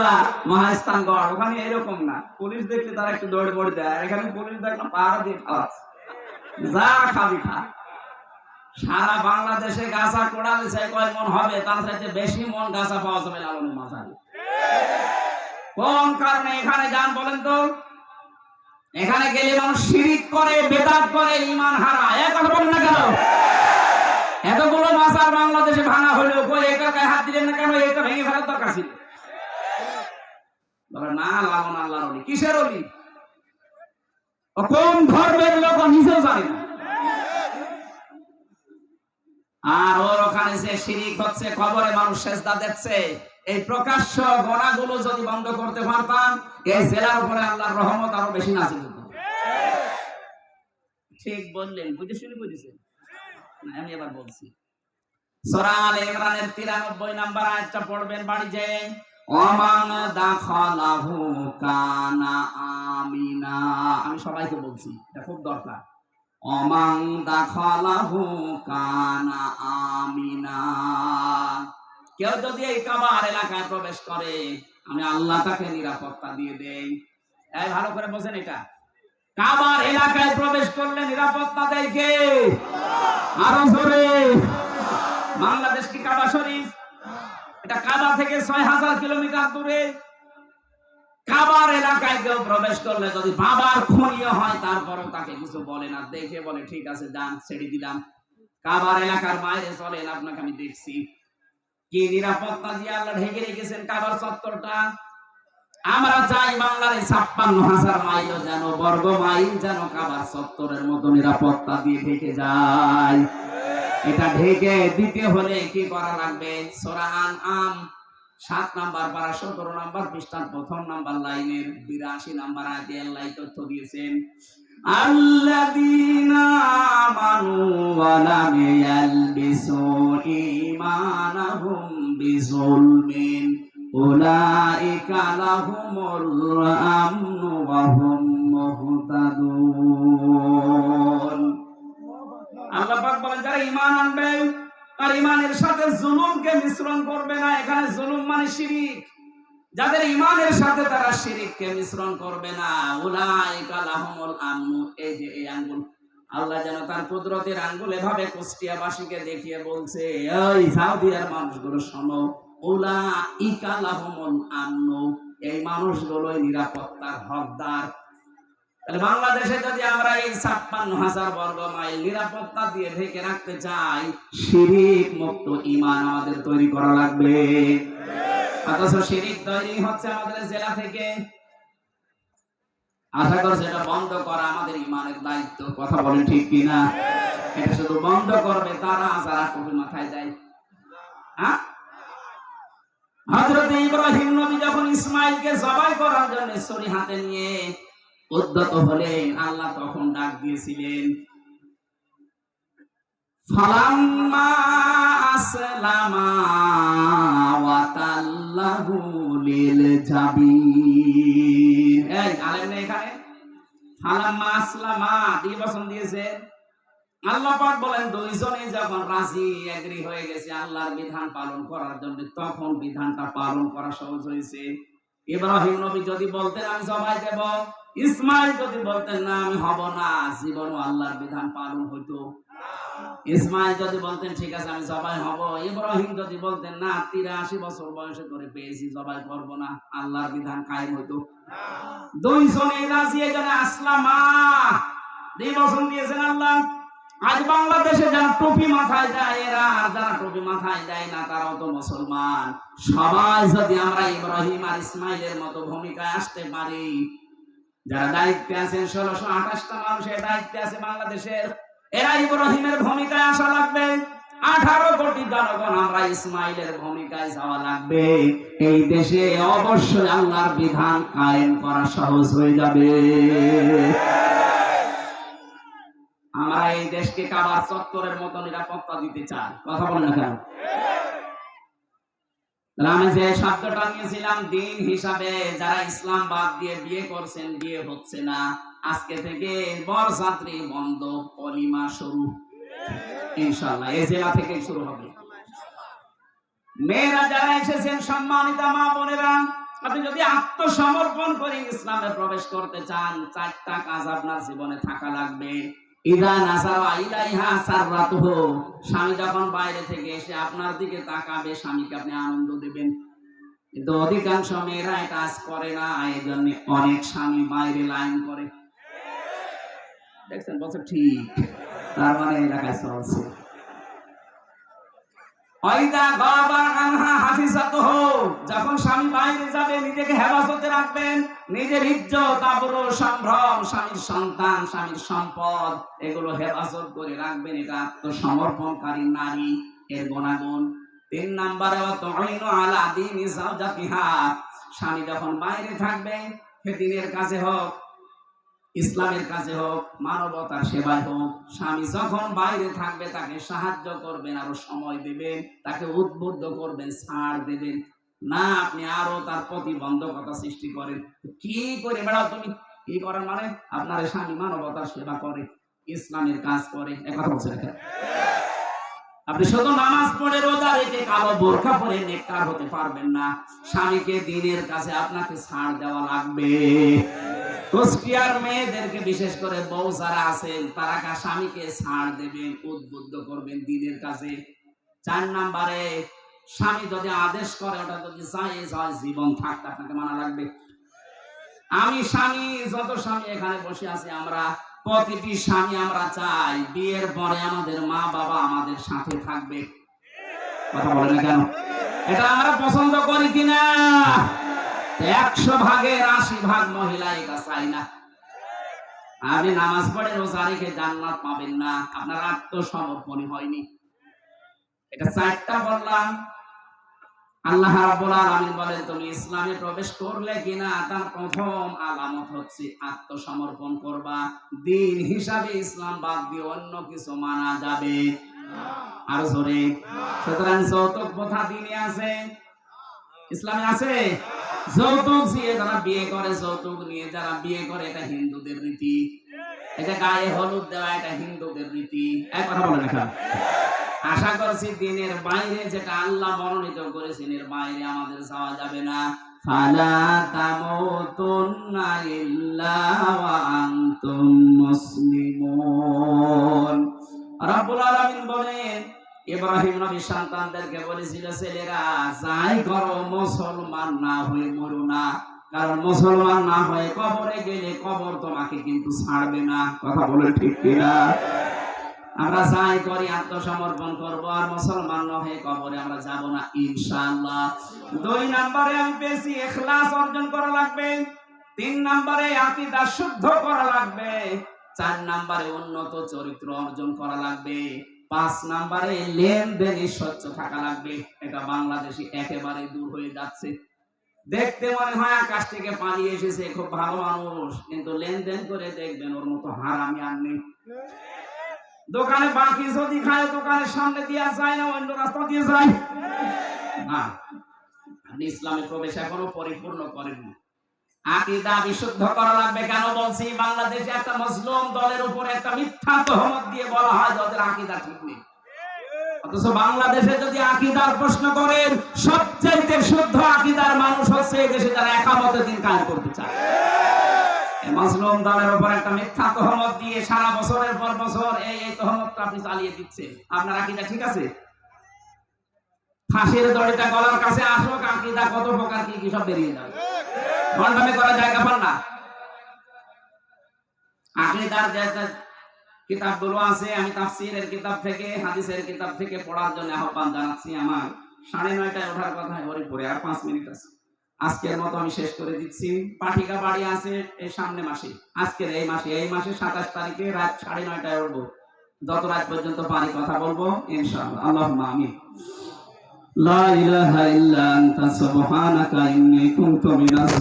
জোড়া মহাস্থানগড় ওখানে এরকম না। পুলিশ দেখলে তারা একটু দৌড়ে পড়ে দেয় এখানে পুলিশ দেখলাম পাহাড় দিয়ে খাওয়াচ্ছে যা খাবি খা। সারা বাংলাদেশে গাছা কোড়া দিছে, কয় মন হবে? তার চাইতে বেশি মন গাছা পাওয়া যাবে লালনের মাঝারি কোন কারণে? এখানে যান বলেন তো। এখানে গেলে মানুষ শিরিক করে, বেদাত করে ইমান হারা এক কথা বলেন না কেন? এতগুলো মাসার বাংলাদেশে ভাঙা হলেও কই একা হাত দিলেন না কেন? এটা ভেঙে ফেলার দরকার ছিল। বলে, না লালন আল্লাহর অলি, কিসের অলি? কোন ধর্মের লোক নিজেও জানে না। আর ওর ওখানে যে শিরিক হচ্ছে খবরে মানুষ সেজদা দেখছে, এই প্রকাশ্য গোনাগুলো যদি বন্ধ করতে পারতাম, এই জেলার উপরে আল্লাহর রহমত আরও বেশি নাজিল হতো। ঠিক বললেন, বুঝে শুনে বুঝেছেন? আমি এবার বলছি। সূরা আল ইমরানের 93 নাম্বার আয়াতটা পড়বেন বাড়ি যে কানা আমিনা। আমি সবাইকে বলছি, এটা খুব দরকার। কানা আমিনা। কেউ যদি এই কাবার এলাকায় প্রবেশ করে, আমি আল্লাহ তাকে নিরাপত্তা দিয়ে দেই। এই, ভালো করে বোঝেন এটা। কাবার এলাকায় প্রবেশ করলে নিরাপত্তা দেয় কে? আরও বাংলাদেশ কি কাবা শরীফ? এটা কাবা থেকে ছয় হাজার কিলোমিটার দূরে এলাকায় কেউ প্রবেশ করলে যদি বাবার হয়, তারপরেও তাকে কিছু বলে না। দেখে বলে, ঠিক আছে, যান, ছেড়ে দিলাম। কাবার এলাকার বাইরে চলেন আপনাকে আমি দেখছি। কি নিরাপত্তা দিয়ে আল্লাহ ঢেকে রেখেছেন কাবার চত্বরটা? আমরা চাই বাংলার এই ছাপ্পান্ন হাজার মাইল, যেন বর্গ মাইল যেন কাবার চত্বরের মতো নিরাপত্তা দিয়ে ঢেকে যায়। এটা ঢেকে দিতে হলে কি করা লাগবে? সোরাহান আম সাত নাম্বার পারা সতেরো নাম্বার পৃষ্ঠার প্রথম নাম্বার লাইনের বিরাশি নাম্বার আগে আল্লাহ তথ্য দিয়েছেন। ওয়া হুম মুহতাদুন। আল্লাহ বলেন, যারা সাথে জুলুমকে মিশ্রণ করবে না, এখানে জুলুম মানে শিরিক। যাদের ঈমানের সাথে তারা মিশ্রণ করবে না এই যে এই আঙ্গুল। আল্লাহ যেন তার কুদরতের আঙ্গুল এভাবে কুষ্টিয়াবাসীকে দেখিয়ে বলছে, এই সাউদিয়ার মানুষগুলো শোনো, উলাইকা লাহুমুল এই মানুষগুলোই নিরাপত্তার হকদার বাংলাদেশে যদি আমরা এই ছাপ্পান্ন হাজার বর্গ মাইল নিরাপত্তা দিয়ে ঢেকে রাখতে চাই, শিরিক মুক্ত ইমান আমাদের তৈরি করা লাগবে। অথচ শিরিক তৈরি হচ্ছে আমাদের জেলা থেকে। আশা করছি এটা বন্ধ করা আমাদের ইমানের দায়িত্ব, কথা বলেন ঠিক কিনা? এটা শুধু বন্ধ করবে তারা, যারা টুপি মাথায় দেয় হ্যাঁ? হযরত ইব্রাহিম নবী যখন ইসমাইলকে জবাই করার জন্য ছুরি হাতে নিয়ে উদ্যত হলেন, আল্লাহ তখন ডাক দিয়েছিলেন বলেন রাজি হয়ে গেছে, আল্লাহর বিধান পালন করার জন্য, তখন বিধানটা পালন করা সহজ হয়েছে। ইব্রাহিম নবী যদি বলতেন, আমি সবাই দেব। ইসমাইল যদি বলতেন, না, আমি হব না, জীবনও আল্লাহর বিধান পালন হইতো। ইসমাইল যদি বলতেন, ঠিক আছে, আমি জবাই হব। ইব্রাহিম যদি বলতেন, না, তিরাশি বছর বয়সে করে পেয়েছি, জবাই করব না, আল্লাহর বিধান কায়েম হইতো। দুইজনে রাজি, এখানে আসলামা। দুই বছর দিয়েছেন আল্লাহ। আজ বাংলাদেশে যারা টুপি মাথায় দেয়, এরা আর যারা টুপি মাথায় দেয় না, তারাও তো মুসলমান। সবাই যদি আমরা ইব্রাহিম আর ইসমাইলের মতো ভূমিকায় আসতে পারি যারা দায়িত্বে আছেন, ষোলোশো আঠাশটা মানুষের দায়িত্বে আছে বাংলাদেশের। এরা ইব্রাহিমের ভূমিকায় আসা লাগবে। আঠারো কোটি জনগণ আমরা ইসমাইলের ভূমিকায় যাওয়া লাগবে। এই দেশে অবশ্যই আল্লাহর বিধান কায়েম করা সহজ হয়ে যাবে। আমরা এই দেশকে কাবার চত্বরের মতো নিরাপত্তা দিতে চাই। কথা বলেন না কেন? আমি যে শব্দটা নিয়েছিলাম, দিন হিসাবে যারা ইসলাম বাদ দিয়ে বিয়ে করছেন, বিয়ে হচ্ছে না। আজকে থেকে বরযাত্রী বন্ধ, অলিমা শুরু। ইনশাল্লাহ এই জেলা থেকে শুরু হবে। মেয়েরা যারা এসেছেন, সম্মানিত মা বোনেরা, আপনি যদি আত্মসমর্পণ করে ইসলামে প্রবেশ করতে চান, চারটা কাজ আপনার জীবনে থাকা লাগবে। ইদা নাসারা ইলাইহা সাররাতুহু। স্বামী যখন বাইরে থেকে এসে আপনার দিকে তাকাবে, স্বামীকে আপনি আনন্দ দেবেন। কিন্তু অধিকাংশ মেয়েরা এটা আজ করে না এই জন্য অনেক স্বামী বাইরে লাইন করে। দেখছেন বলছে, ঠিক। তার মানে এলাকায় চলছে। যখন স্বামী বাইরে যাবে, নিজেকে হেফাজতে রাখবেন। নিজের ইজ্জত সম্ভ্রম, স্বামীর সন্তান, স্বামীর সম্পদ, এগুলো হেফাজত করে রাখবেন। এটা আত্মসমর্পণকারী নারী, এর গুণাগুণ। তিন নম্বরে আলা স্বামী যখন বাইরে থাকবে, সে দিনের কাজে হোক ইসলামের কাজে হোক মানবতার সেবায় হোক, স্বামী যখন বাইরে থাকবে তাকে সাহায্য করবেন, আরও সময় দেবেন, তাকে উদ্বুদ্ধ করবেন, ছাড় দেবেন। না, আপনি আরও তার প্রতিবন্ধকতা সৃষ্টি করেন। কি করে বেড়াও তুমি? কি করেন মানে? আপনার স্বামী মানবতার সেবা করে, ইসলামের কাজ করে। একথা বলছে আপনি শুধু নামাজ পড়ে রোজা রেখে কালো বোরখা পরে নেককার হতে পারবেন না। স্বামীকে দিনের কাছে আপনাকে ছাড় দেওয়া লাগবে। কুষ্টিয়ার মেয়েদেরকে বিশেষ করে বউ যারা আছেন তারা কা স্বামীকে ছাড় দেবেন, উদ্বুদ্ধ করবেন দিনের কাছে চার নাম্বারে, স্বামী যদি আদেশ করে, ওটা যদি জায়েজ হয়, জীবন থাকতে আপনাকে মানা লাগবে। আমি স্বামী, যত স্বামী এখানে বসে আছি আমরা, প্রতিটি স্বামী আমরা চাই, বিয়ের পরে আমাদের মা বাবা আমাদের সাথে থাকবে। কথা বলে না কেন? এটা আমরা পছন্দ করি কিনা? একশো ভাগের আশি ভাগ মহিলা এটা চাই না। আপনি নামাজ পড়ে রোজা রেখে জান্নাত পাবেন না। আপনার আত্মসমর্পণই হয়নি। এটা চারটা বললাম। আল্লাহ বলেন, তুমি ইসলামে প্রবেশ করলে কিনা তার প্রথম আলামত হচ্ছে আত্মসমর্পণ করবা। দিন হিসাবে ইসলাম বাদ দিয়ে অন্য কিছু মানা যাবে। আর জোরে। সুতরাং যৌতুক প্রথা দিনে আছে। ইসলামে আছে? যৌতুক দিয়ে যারা বিয়ে করে, যৌতুক নিয়ে যারা বিয়ে করে, এটা হিন্দুদের রীতি। এটা গায়ে হলুদ দেওয়া, এটা হিন্দুদের রীতি। এক কথা বলে দেখা আশা করছি দিনের বাইরে যেটা আল্লাহ মনোনীত করেছেন, এর বাইরে আমাদের যাওয়া যাবে না। ফালা বলেন ইব্রাহিম নবী সন্তানদেরকে বলেছিল, ছেলেরা, যাই করো, মুসলমান না হয়ে মরো না। কারণ মুসলমান না হয়ে কবরে গেলে কবর তোমাকে কিন্তু ছাড়বে না। কথা বলে ঠিক কিনা? আমরা যাই করি, আত্মসমর্পণ করব, আর মুসলমান না হয়ে কবরে আমরা যাব না, ইনশাআল্লাহ। দুই নম্বরে আমি পেয়েছি ইখলাস অর্জন করা লাগবে, তিন নম্বরে আকীদা শুদ্ধ করা লাগবে, চার নম্বরে উন্নত চরিত্র অর্জন করা লাগবে। পাঁচ নম্বরে লেনদেনে স্বচ্ছ থাকা লাগবে। এটা বাংলাদেশে একেবারে দূর হয়ে যাচ্ছে। দেখতে মনে হয় আকাশ থেকে পানি এসেছে, খুব ভালো মানুষ, কিন্তু লেনদেন করে দেখবেন ওর মতো হারামি আর নেই। দোকানে বাকি যদি খায়, দোকানের সামনে দিয়ে যায় না, অন্য রাস্তা দিয়ে যায়। না, আপনি ইসলামে প্রবেশ এখনও পরিপূর্ণ করেননি। আকিদা বিশুদ্ধ করা লাগবে কেন বলছি? বাংলাদেশে একটা মুসলিম দলের উপর একটা মিথ্যা তহমত দিয়ে বলা হয় যে ওদের আকিদা ঠিক নেই। অথচ বাংলাদেশে যদি আকিদার প্রশ্ন করেন, সবচাইতে শুদ্ধ আকিদার মানুষ হচ্ছে এই দেশে যারা একামতে দিন কাজ করতে চায়। মুসলিম দলের উপর একটা মিথ্যা তহমত দিয়ে সারা বছরের পর বছর এই এই তহমতটা আপনি চালিয়ে দিচ্ছেন। আপনার আকিদা ঠিক আছে? ফাঁসির দড়িটা গলার কাছে আসুক, আকিদা কত প্রকার কি কি সব বেরিয়ে যাবে। ভণ্ডামি করার জায়গা পান না। আপনি তার কিতাবগুলো আছে, আমি তাফসিরের কিতাব থেকে, হাদিসের কিতাব থেকে পড়ার জন্য আহ্বান জানাচ্ছি আমার। সাড়ে নয়টায় ওঠার কথা হরিপুরে, আর পাঁচ মিনিট আছে। আজকের মতো আমি শেষ করে দিচ্ছি। পাঠিকা বাড়ি আছে এই সামনে মাসে। আজকের এই মাসে এই মাসে সাতাশ তারিখে রাত সাড়ে নয়টায় উঠবো। যত রাত পর্যন্ত পারি কথা বলব, ইনশাআল্লাহ। আল্লাহ আমিন। লা ইলাহা ইল্লা আনতা, সুবহানাকা ইন্নী কুনতু মিনাজ